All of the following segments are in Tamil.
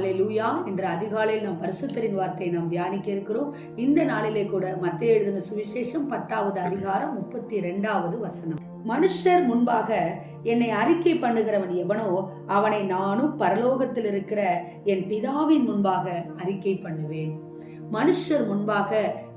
லூயா என்ற அதிகாலையில் நாம் பரிசுத்தரின் வார்த்தையை நாம் தியானிக்க இருக்கிறோம். இந்த நாளிலே கூட மத்திய எழுதின சுவிசேஷம் பத்தாவது அதிகாரம் முப்பத்தி ரெண்டாவது வசனம். மனுஷர் முன்பாக என்னை அறிக்கை பண்ணுகிறவன் எவனோ அவனை நானும் பரலோகத்தில் இருக்கிற என் பிதாவின் முன்பாக அறிக்கை பண்ணுவேன். மனுஷர் முன்பாக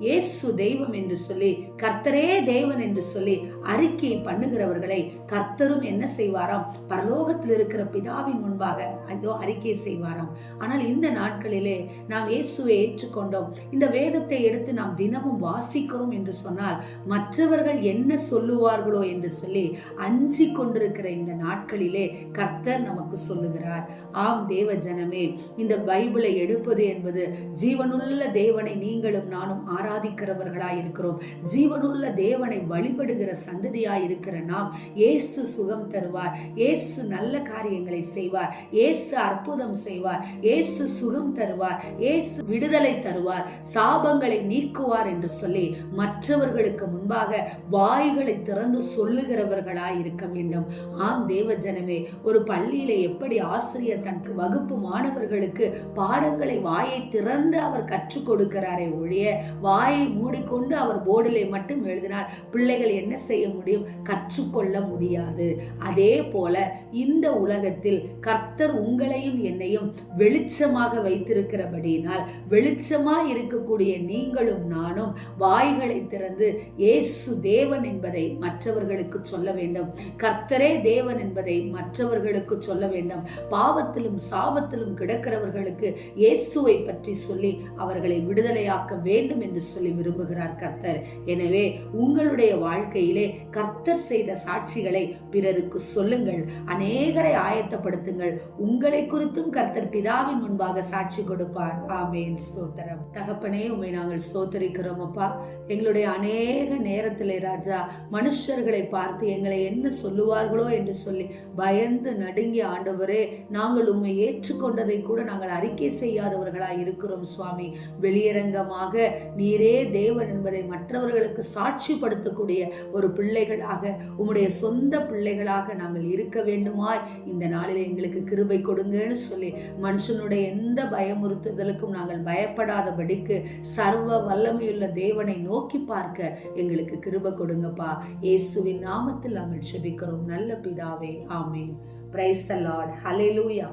இயேசு தெய்வம் என்று சொல்லி கர்த்தரே தேவன் என்று சொல்லி அறிக்கை பண்ணுகிறவர்களை கர்த்தரும் என்ன செய்வாராம்? பரலோகத்தில் இருக்கிற பிதாவின் முன்பாக ஐயோ அறிக்கை செய்வாராம். ஆனால் இந்த நாட்களிலே நாம் இயேசுவை ஏற்றுக்கொண்டோம். இந்த வேதத்தை எடுத்து நாம் தினமும் வாசிக்கிறோம் என்று சொன்னால் மற்றவர்கள் என்ன சொல்லுவார்களோ என்று சொல்லி அஞ்சி கொண்டிருக்கிற இந்த நாட்களிலே கர்த்தர் நமக்கு சொல்லுகிறார். ஆம் தேவ ஜனமே இந்த பைபிளை எடுப்பது என்பது ஜீவனுள்ள தேவனை நீங்களும் நானும் ஆராதிக்கிறவர்களாய் இருக்கிறோம் ஜீவனுள்ள தேவனை வழிபடுகிற சந்ததியாய் இருக்கிற நாம் இயேசு சுகம் தருவார். இயேசு நல்ல காரியங்களை செய்வார். இயேசு அற்புதம் செய்வார். இயேசு சுகம் தருவார். இயேசு விடுதலை தருவார். சாபங்களை நீக்குவார் என்று சொல்லி மற்றவர்களுக்கு முன்பாக வாய்களை திறந்து சொல்லுகிறவர்களாய் இருக்க வேண்டும். ஆம் தேவ ஜனமே ஒரு பள்ளியில எப்படி ஆசிரியர் தன் வகுப்பு மாணவர்களுக்கு பாடங்களை வாயை திறந்து அவர் கற்றுக் கொடுக்கிறாரே ஒழிய வாயை மூடிக்கொண்டு அவர் போர்டிலே மட்டும் எழுதினால் பிள்ளைகள் என்ன செய்ய முடியும்? கற்றுக்கொள்ள முடியாது. அதே போல இந்த உலகத்தில் கர்த்தர் உங்களையும் என்னையும் வெளிச்சமாக வைத்திருக்கிறபடியினால் வெளிச்சமா இருக்கக்கூடிய நீங்களும் நானும் வாய்களை திறந்து இயேசு தேவன் என்பதை மற்றவர்களுக்கு சொல்ல வேண்டும். கர்த்தரே தேவன் என்பதை மற்றவர்களுக்கு சொல்ல வேண்டும். பாவத்திலும் சாபத்திலும் கிடக்கிறவர்களுக்கு இயேசுவை பற்றி சொல்லி அவர்களை உங்களை விடுதலையாக்க வேண்டும் என்று சொல்லி விரும்புகிறார் கர்த்தர். எனவே உங்களுடைய வாழ்க்கையிலே கர்த்தர் செய்த சாட்சிகளை பிறருக்கு சொல்லுங்கள் அநேகரை ஆயத்தப்படுத்துங்கள். உங்களை குறித்தும் கர்த்தர் பிதாவின் முன்பாக சாட்சி கொடுப்பார். ஆமேன். ஸ்தோத்திரம். தகப்பனே உமை நாங்கள் ஸ்தோத்தரிக்கிறோம் அப்பா. எங்களுடைய அநேக நேரத்திலே ராஜா மனுஷர்களை பார்த்து எங்களை என்ன சொல்லுவார்களோ என்று சொல்லி பயந்து நடுங்கி ஆண்டவரே நாங்கள் உண்மை ஏற்றுக்கொண்டதை கூட நாங்கள் அறிக்கை செய்யாதவர்களாய் இருக்கிறோம் சுவாமி. வெளியரங்கமாக நீரே தேவன் என்பதை மற்றவர்களுக்கு சாட்சிப்படுத்தக்கூடிய ஒரு பிள்ளைகளாக உம்முடைய சொந்த பிள்ளைகளாக நாங்கள் இருக்க வேண்டுமாய். இந்த நாளில் எங்களுக்கு கிருபை கொடுங்கன்னு சொல்லி மனுஷனுடைய எந்த பயமுறுத்துதலுக்கும் நாங்கள் பயப்படாதபடிக்கு சர்வ வல்லமையுள்ள தேவனை நோக்கி பார்க்க எங்களுக்கு கிருபை கொடுங்கப்பா. இயேசுவின் நாமத்தில் நாங்கள் செபிக்கிறோம் நல்ல பிதாவே ஆமேன். Praise the Lord hallelujah